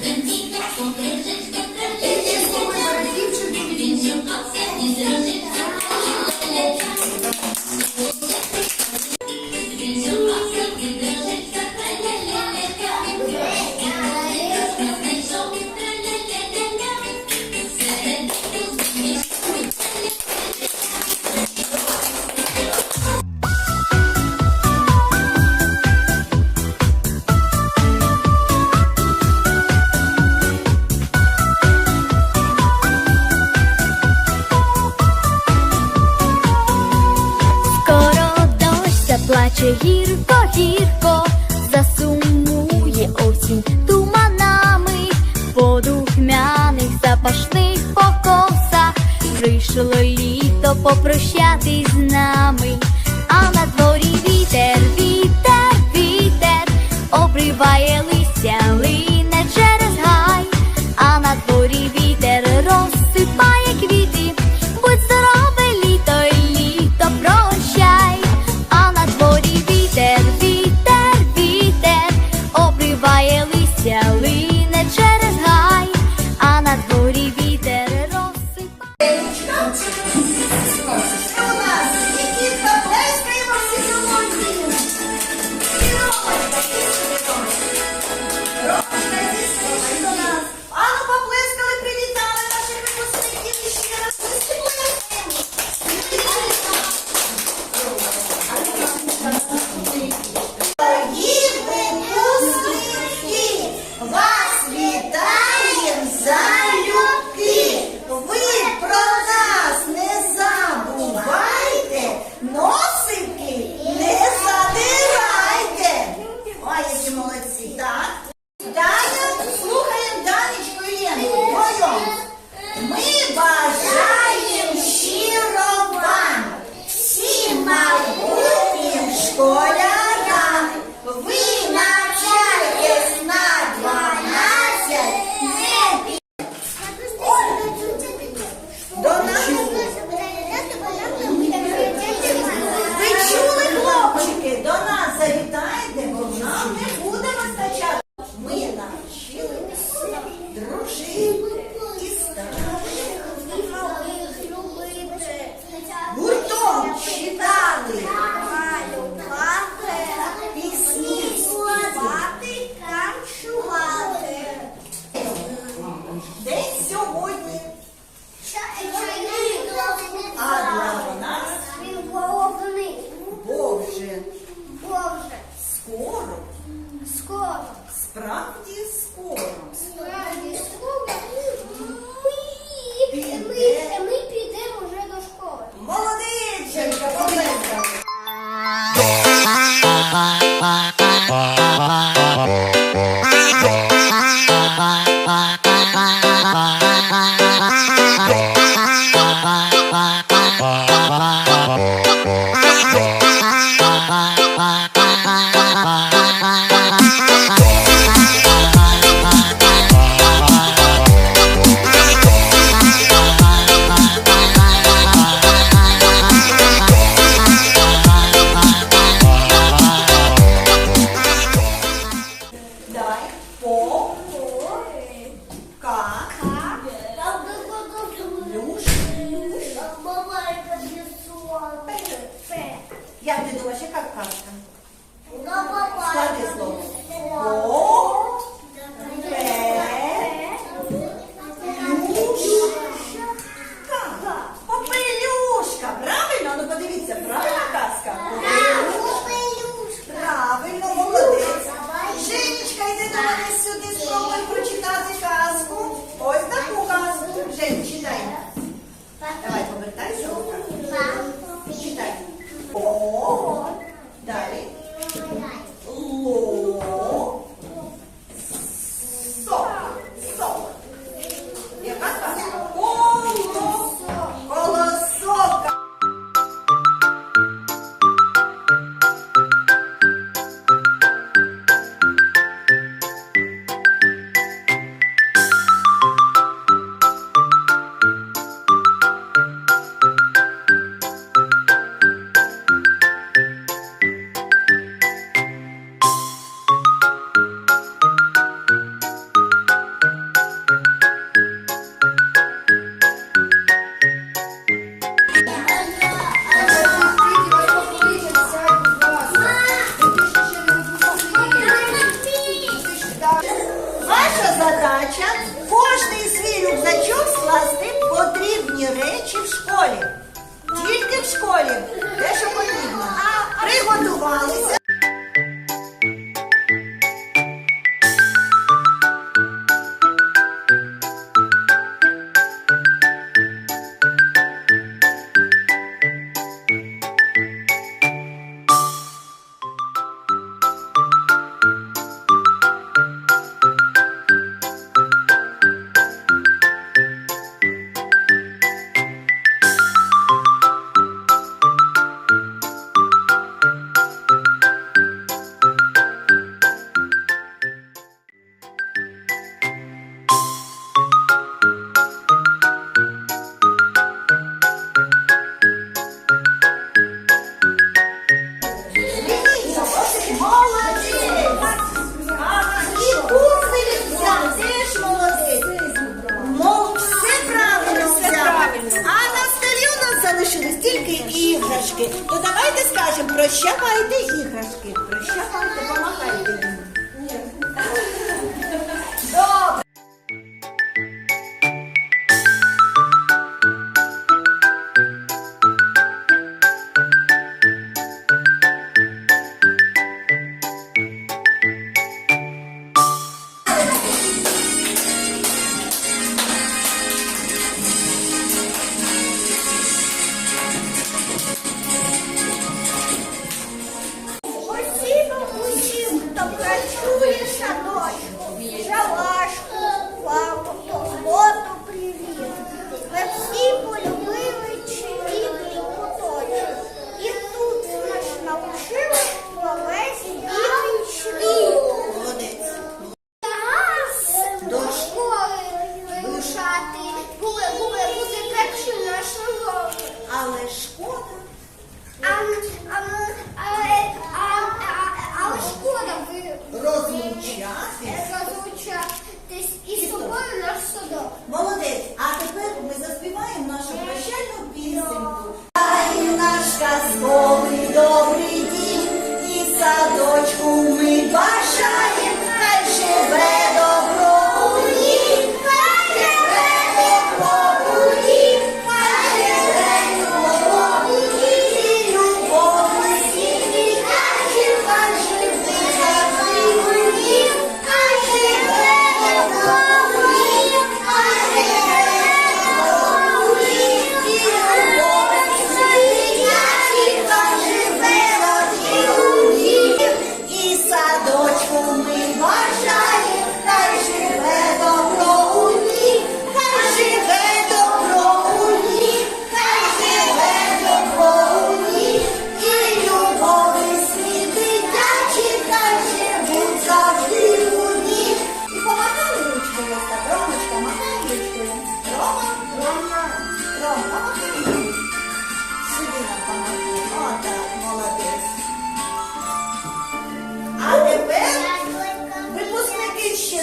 Bendito poder Вийшло літо попрощатись з нами, а на дворі вітер, вітер, вітер обриває. Oh! Ваша задача кожний свій рюкзачок скласти потрібні речі в школі. Тільки в школі. Те, що потрібно. Приготувалися. tia aí,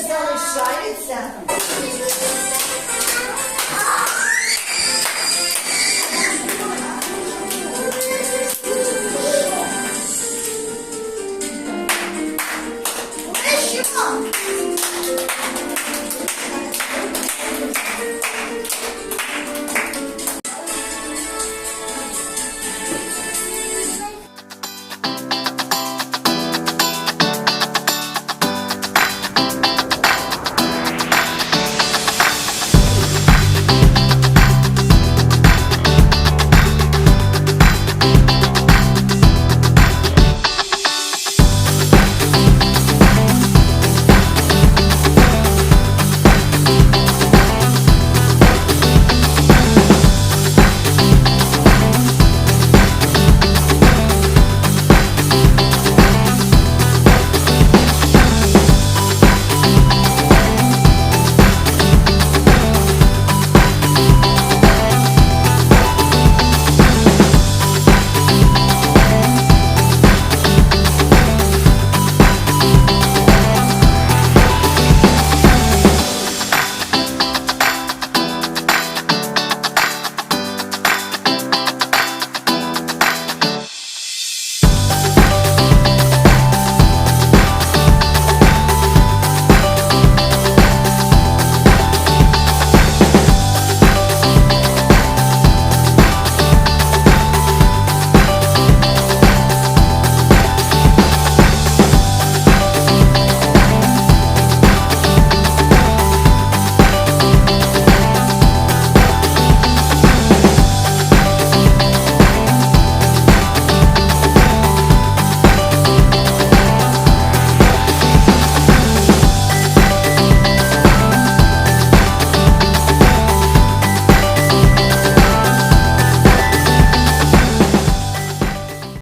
залишаються.